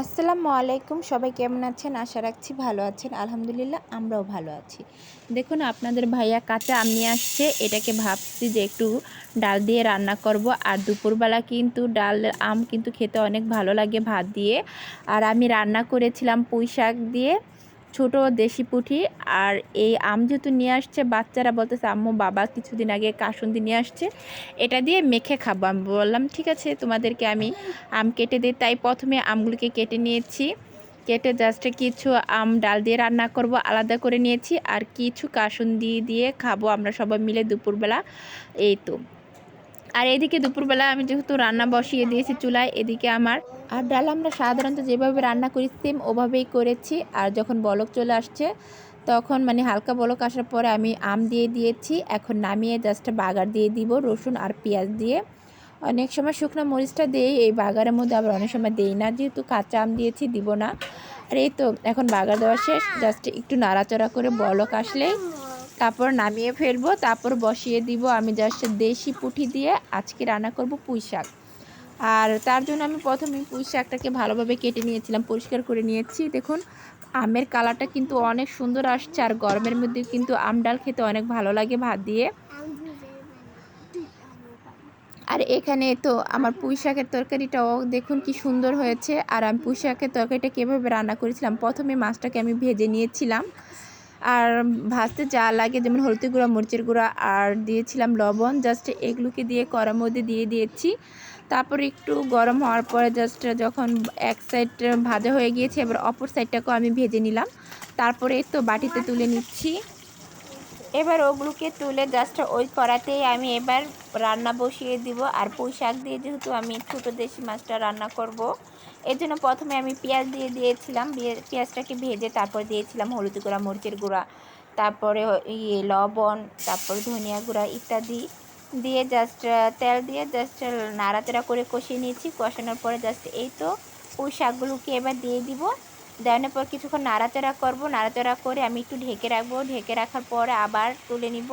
আসসালামু আলাইকুম, সবাই কেমন আছেন? আশা রাখছি ভালো আছেন। আলহামদুলিল্লাহ, আমরাও ভালো আছি। দেখুন, আপনাদের ভাইয়া কাঁচা আমি আসছে। এটাকে ভাবছি যে একটু ডাল দিয়ে রান্না করব। আর দুপুরবেলা কিন্তু ডাল, আম কিন্তু খেতে অনেক ভালো লাগে ভাত দিয়ে। আর আমি রান্না করেছিলাম পুঁই শাক দিয়ে। ছোট দেশি পুঁটি আর এই আম যেহেতু নিয়ে আসছে, বাচ্চারা বলতেছে, আম্মু, বাবা কিছুদিন আগে কাসুন্দি নিয়ে আসছে, এটা দিয়ে মেখে খাব। আমি বললাম, ঠিক আছে, তোমাদেরকে আমি আম কেটে দিই। তাই প্রথমে আমগুলোকে কেটে নিয়েছি। কেটে জাস্ট কিছু আম ডাল দিয়ে রান্না করব, আলাদা করে নিয়েছি। আর কিছু কাসুন্দি দিয়ে খাব আমরা সবাই মিলে দুপুরবেলা। এই তো। আর এদিকে দুপুরবেলা আমি যেহেতু রান্না বসিয়ে দিয়েছি চুলায়, এদিকে আমার আর ডাল আমরা সাধারণত যেভাবে রান্না করি সেম ওভাবেই করেছি। আর যখন বলক চলে আসছে, তখন মানে হালকা বলক আসার পরে আমি আম দিয়ে দিয়েছি। এখন নামিয়ে জাস্ট বাগার দিয়ে দিব, রসুন আর পেঁয়াজ দিয়ে। অনেক সময় শুকনো মরিচটা দিই, এই বাগারের মধ্যে আবার অনেক সময় দেই না, যেহেতু কাঁচা আম দিয়েছি, দিব না। আর এই তো, এখন বাগার দেওয়া শেষ জাস্ট একটু নাড়াচড়া করে বলক আসলেই তারপর নামিয়ে ফেলব, তারপর বসিয়ে দিব আমি জাস্ট দেশি পুঁটি দিয়ে। আজকে রান্না করব পুঁই শাক। আর তার জন্য আমি প্রথমে পুঁই শাকটাকে ভালোভাবে কেটে নিয়েছিলাম, পরিষ্কার করে নিয়েছি। দেখুন, আমের কালারটা কিন্তু অনেক সুন্দর আসছে আর গরমের মধ্যে কিন্তু আম ডাল খেতে অনেক ভালো লাগে ভাত দিয়ে। আর এখানে তো আমার পুঁই শাকের তরকারিটাও দেখুন কি সুন্দর হয়েছে। আর আমি পুঁই শাকের তরকারিটা কীভাবে রান্না করেছিলাম, প্রথমে মাছটাকে আমি ভেজে নিয়েছিলাম। আর ভাজতে যা লাগে, যেমন হলুদ গুঁড়া, মরিচের গুঁড়া, আর দিয়েছিলাম লবণ জাস্ট এগুলোকে দিয়ে, কড়ার মধ্যে দিয়ে দিয়েছি। তারপর একটু গরম হওয়ার পরে জাস্ট যখন এক সাইড ভাজা হয়ে গিয়েছে, এবার অপর সাইডটাকেও আমি ভেজে নিলাম। তারপরে তো বাটিতে তুলে নিচ্ছি। এবার ওগুলোকে তুলে জাস্ট ওই কড়াতেই আমি এবার রান্না বসিয়ে দিব। আর পুঁই শাক দিয়ে যেহেতু আমি ছোটো দেশি মাছটা রান্না করব। এর জন্য প্রথমে আমি পেঁয়াজ দিয়ে দিয়েছিলাম। পেঁয়াজটাকে ভেজে তারপর দিয়েছিলাম হলুদ গুঁড়া, মরিচের গুঁড়া, তারপরে ইয়ে লবণ, তারপর ধনিয়া গুঁড়া ইত্যাদি দিয়ে জাস্ট তেল দিয়ে জাস্ট নাড়াচাড়া করে কষিয়ে নিয়েছি। কষানোর পরে জাস্ট এই তো পুঁই শাকগুলোকে এবার দিয়ে দিব। দেওয়ানোর পর কিছুক্ষণ নাড়াচাড়া করব, নাড়াচাড়া করে আমি একটু ঢেকে রাখব। ঢেকে রাখার পর আবার তুলে নিব।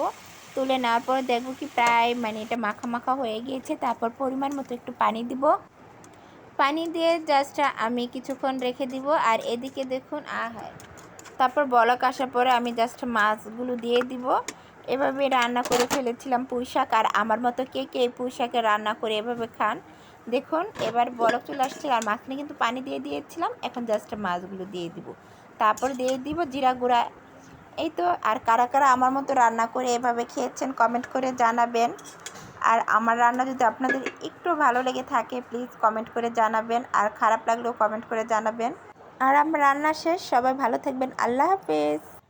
তুলে নেওয়ার পর দেখব কি প্রায় মানে এটা মাখা মাখা হয়ে গিয়েছে। তারপর পরিমাণ মতো একটু পানি দিব। পানি দিয়ে জাস্ট আমি কিছুক্ষণ রেখে দিব। আর এদিকে দেখুন, আহ। তারপর বলক আসার পরে আমি জাস্ট মাছগুলো দিয়ে দিব। এভাবে রান্না করে ফেলেছিলাম পুঁই শাক আর আমার মতো কে কে পুঁই শাকে রান্না করে এভাবে খান দেখুন, এবার বরফ চলে আসছে আর মাঝখানে কিন্তু পানি দিয়ে দিয়েছিলাম। এখন জাস্ট মাছগুলো দিয়ে দিব। তারপর দিয়ে দিব জিরা গুঁড়া। এই তো, আর কারা কারা আমার মতো রান্না করে এভাবে খেয়েছেন কমেন্ট করে জানাবেন। আর আমার রান্না যদি আপনাদের একটু ভালো লেগে থাকে প্লিজ কমেন্ট করে জানাবেন। আর খারাপ লাগলেও কমেন্ট করে জানাবেন। আর আমার রান্না শেষ। সবাই ভালো থাকবেন। আল্লাহ হাফেজ।